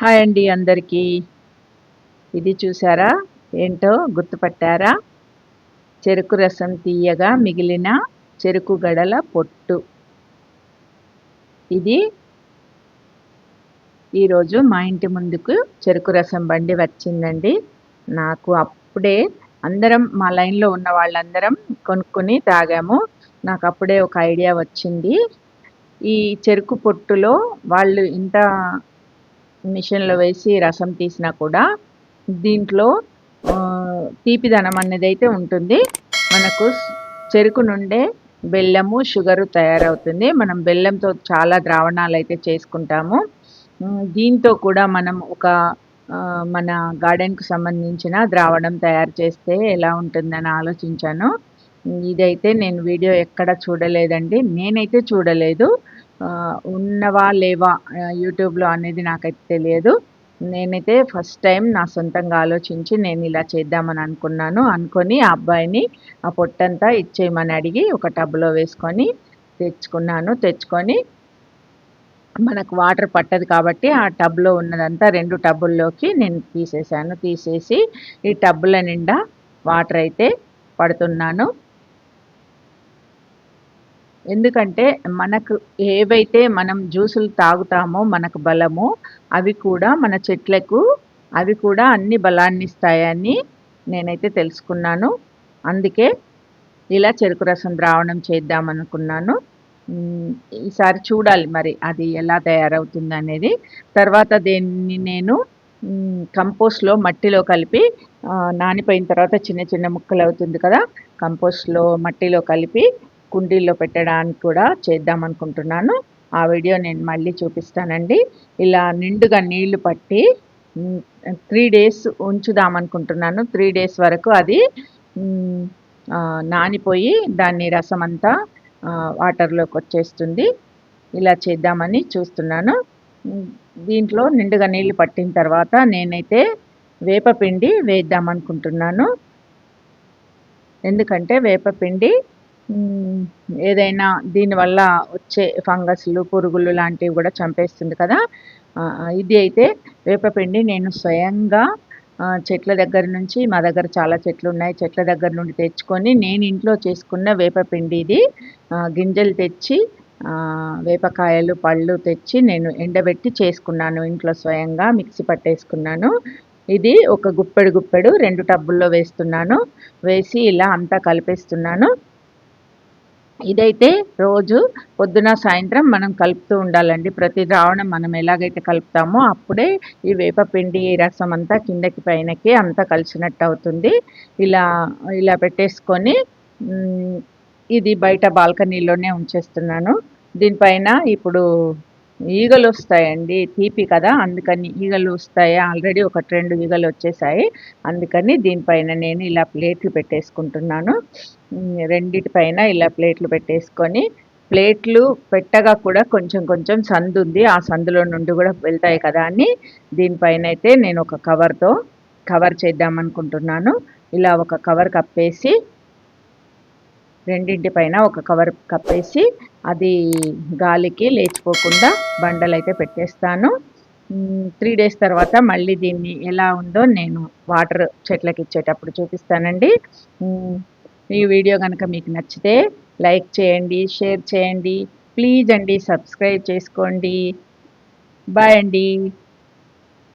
Hi అండి అందరికీ. ఇది చూసారా? ఏంటో గుర్తుపట్టారా? చెరుకు రసం తీయగా మిగిలిన చెరుకు గడల పొట్టు. ఇది ఈరోజు మా ఇంటి ముందుకు చెరుకు రసం బండి వచ్చిందండి. నాకు అప్పుడే అందరం మా లైన్లో ఉన్న వాళ్ళందరం కొనుక్కొని తాగాము. నాకు అప్పుడే ఒక ఐడియా వచ్చింది. ఈ చెరుకు పొట్టులో వాళ్ళు ఇంత మిషన్లో వేసి రసం తీసినా కూడా దీంట్లో తీపిదనం అనేది అయితే ఉంటుంది. మనకు చెరుకు నుండే బెల్లము షుగరు తయారవుతుంది. మనం బెల్లంతో చాలా ద్రావణాలు అయితే చేసుకుంటాము దీంతో కూడా మనం ఒక మన గార్డెన్కు సంబంధించిన ద్రావణం తయారు చేస్తే ఎలా ఉంటుందని ఆలోచించాను. ఇదైతే నేను వీడియో ఎక్కడ చూడలేదండి. నేనైతే చూడలేదు. ఉన్నవా లేవా యూట్యూబ్లో అనేది నాకైతే తెలియదు. నేనైతే ఫస్ట్ టైం నా సొంతంగా ఆలోచించి నేను ఇలా చేద్దామని అనుకున్నాను. అనుకొని ఆ అబ్బాయిని ఆ పొట్టంతా ఇచ్చేయమని అడిగి ఒక టబ్లో వేసుకొని తెచ్చుకున్నాను. తెచ్చుకొని మనకు వాటర్ పట్టదు కాబట్టి ఆ టబ్లో ఉన్నదంతా రెండు టబ్బుల్లోకి నేను తీసేసాను తీసేసి ఈ టబ్బుల నిండా వాటర్ అయితే పడుతున్నాను. ఎందుకంటే మనకు ఏవైతే మనం జ్యూసులు తాగుతామో మనకు బలము అవి కూడా మన చెట్లకు అవి కూడా అన్ని బలాన్ని ఇస్తాయని నేనైతే తెలుసుకున్నాను. అందుకే ఇలా చెరుకు రసం ద్రావణం చేద్దామనుకున్నాను ఈసారి చూడాలి మరి అది ఎలా తయారవుతుంది అనేది తర్వాత దీన్ని నేను కంపోస్ట్లో మట్టిలో కలిపి నానిపోయిన తర్వాత చిన్న చిన్న ముక్కలు అవుతుంది కదా కంపోస్ట్లో మట్టిలో కలిపి కుండీల్లో పెట్టడానికి కూడా చేద్దాం అనుకుంటున్నాను. ఆ వీడియో నేను మళ్ళీ చూపిస్తానండి. ఇలా నిండుగా నీళ్ళు పట్టి త్రీ డేస్ ఉంచుదాం అనుకుంటున్నాను. త్రీ డేస్ వరకు అది నానిపోయి దాన్ని రసం అంతా వాటర్లోకి వచ్చేస్తుంది. ఇలా చేద్దామని చూస్తున్నాను. దీంట్లో నిండుగా నీళ్ళు పట్టిన తర్వాత నేనైతే వేపపిండి వేద్దాం అనుకుంటున్నాను. ఎందుకంటే వేపపిండి ఏదైనా దీనివల్ల వచ్చే ఫంగస్లు పురుగులు లాంటివి కూడా చంపేస్తుంది కదా. ఇది అయితే వేపపిండి నేను స్వయంగా చెట్ల దగ్గర నుంచి మా దగ్గర చాలా చెట్లు ఉన్నాయి చెట్ల దగ్గర నుండి తెచ్చుకొని నేను ఇంట్లో చేసుకున్న వేపపిండి ఇది. గింజలు తెచ్చి వేపకాయలు పళ్ళు తెచ్చి నేను ఎండబెట్టి చేసుకున్నాను ఇంట్లో స్వయంగా మిక్సీ పట్టేసుకున్నాను. ఇది ఒక గుప్పెడు గుప్పెడు రెండు టబ్బుల్లో వేస్తున్నాను వేసి ఇలా అంతా కలిపేస్తున్నాను. ఇదైతే రోజు పొద్దున సాయంత్రం మనం కలుపుతూ ఉండాలండి. ప్రతి ద్రావణం మనం ఎలాగైతే కలుపుతామో అప్పుడే ఈ వేపపిండి రసం అంతా కిందకి పైనకి అంతా కలిసినట్టు అవుతుంది. ఇలా ఇలా పెట్టేసుకొని ఇది బయట బాల్కనీలోనే ఉంచేస్తున్నాను. దీనిపైన ఇప్పుడు ఈగలు వస్తాయండి తీపి కదా అందుకని ఈగలు వస్తాయి ఆల్రెడీ ఒక రెండు ఈగలు వచ్చేసాయి అందుకని దీనిపైన నేను ఇలా ప్లేట్లు పెట్టేసుకుంటున్నాను. రెండిటి పైన ఇలా ప్లేట్లు పెట్టేసుకొని ప్లేట్లు పెట్టగా కూడా కొంచెం కొంచెం సందు ఉంది ఆ సందులో నుండి కూడా వెళ్తాయి కదా అని దీనిపైన అయితే నేను ఒక కవర్తో కవర్ చేద్దామనుకుంటున్నాను. ఇలా ఒక కవర్ కప్పేసి రెండింటి పైన ఒక కవర్ కప్పేసి అది గాలికి లేచిపోకుండా బండలు అయితే పెట్టేస్తాను త్రీ డేస్ తర్వాత మళ్ళీ దీన్ని ఎలా ఉందో నేను వాటర్ చెట్లకి ఇచ్చేటప్పుడు చూపిస్తానండి. ఈ వీడియో కనుక మీకు నచ్చితే లైక్ చేయండి షేర్ చేయండి. ప్లీజ్ అండి సబ్స్క్రైబ్ చేసుకోండి. బాయ్ అండి.